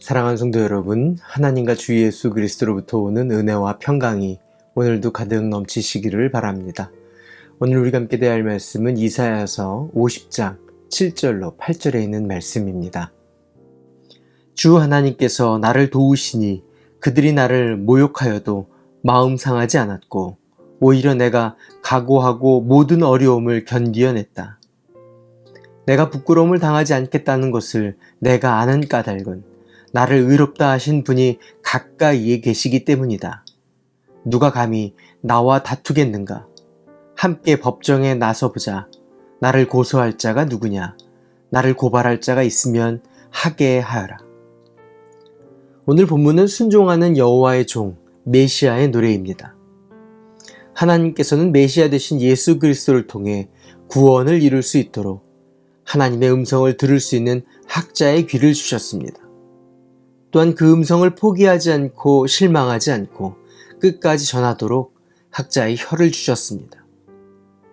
사랑하는 성도 여러분, 하나님과 주 예수 그리스도로부터 오는 은혜와 평강이 오늘도 가득 넘치시기를 바랍니다. 오늘 우리가 함께 대할 말씀은 이사야서 50장 7절로 8절에 있는 말씀입니다. 주 하나님께서 나를 도우시니 그들이 나를 모욕하여도 마음 상하지 않았고 오히려 내가 각오하고 모든 어려움을 견디어냈다. 내가 부끄러움을 당하지 않겠다는 것을 내가 아는 까닭은 나를 의롭다 하신 분이 가까이에 계시기 때문이다. 누가 감히 나와 다투겠는가? 함께 법정에 나서보자. 나를 고소할 자가 누구냐? 나를 고발할 자가 있으면 하게 하여라. 오늘 본문은 순종하는 여호와의 종 메시아의 노래입니다. 하나님께서는 메시아 되신 예수 그리스도를 통해 구원을 이룰 수 있도록 하나님의 음성을 들을 수 있는 학자의 귀를 주셨습니다. 또한 그 음성을 포기하지 않고 실망하지 않고 끝까지 전하도록 학자의 혀를 주셨습니다.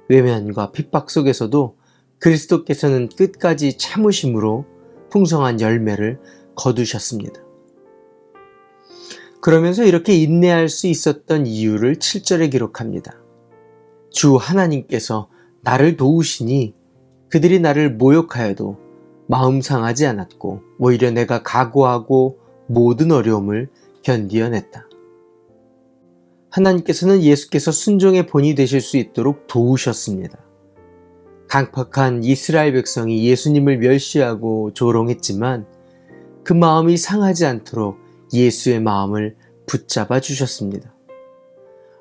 외면과 핍박 속에서도 그리스도께서는 끝까지 참으심으로 풍성한 열매를 거두셨습니다. 그러면서 이렇게 인내할 수 있었던 이유를 7절에 기록합니다. 주 하나님께서 나를 도우시니 그들이 나를 모욕하여도 마음 상하지 않았고 오히려 내가 각오하고 모든 어려움을 견디어냈다. 하나님께서는 예수께서 순종의 본이 되실 수 있도록 도우셨습니다. 강팍한 이스라엘 백성이 예수님을 멸시하고 조롱했지만 그 마음이 상하지 않도록 예수의 마음을 붙잡아 주셨습니다.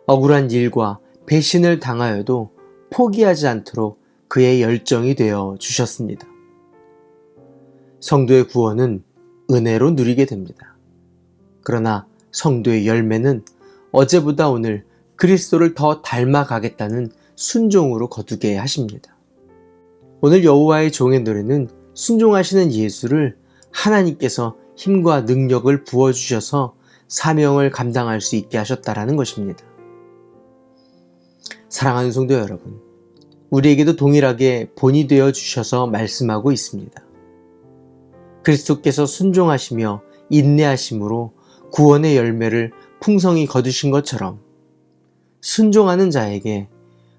억울한 일과 배신을 당하여도 포기하지 않도록 그의 열정이 되어 주셨습니다. 성도의 구원은 은혜로 누리게 됩니다. 그러나 성도의 열매는 어제보다 오늘 그리스도를 더 닮아가겠다는 순종으로 거두게 하십니다. 오늘 여호와의 종의 노래는 순종하시는 예수를 하나님께서 힘과 능력을 부어주셔서 사명을 감당할 수 있게 하셨다라는 것입니다. 사랑하는 성도 여러분, 우리에게도 동일하게 본이 되어 주셔서 말씀하고 있습니다. 그리스도께서 순종하시며 인내하심으로 구원의 열매를 풍성히 거두신 것처럼 순종하는 자에게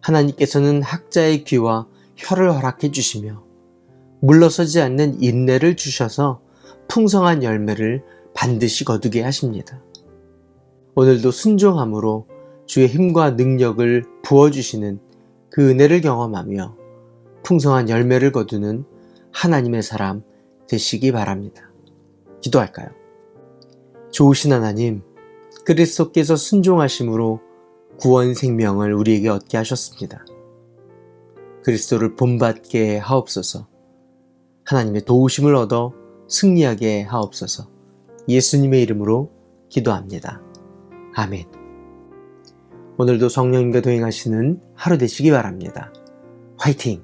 하나님께서는 학자의 귀와 혀를 허락해 주시며 물러서지 않는 인내를 주셔서 풍성한 열매를 반드시 거두게 하십니다. 오늘도 순종함으로 주의 힘과 능력을 부어주시는 그 은혜를 경험하며 풍성한 열매를 거두는 하나님의 사람 되시기 바랍니다. 기도할까요? 좋으신 하나님, 그리스도께서 순종하심으로 구원 생명을 우리에게 얻게 하셨습니다. 그리스도를 본받게 하옵소서. 하나님의 도우심을 얻어 승리하게 하옵소서. 예수님의 이름으로 기도합니다. 아멘. 오늘도 성령님과 동행하시는 하루 되시기 바랍니다. 화이팅!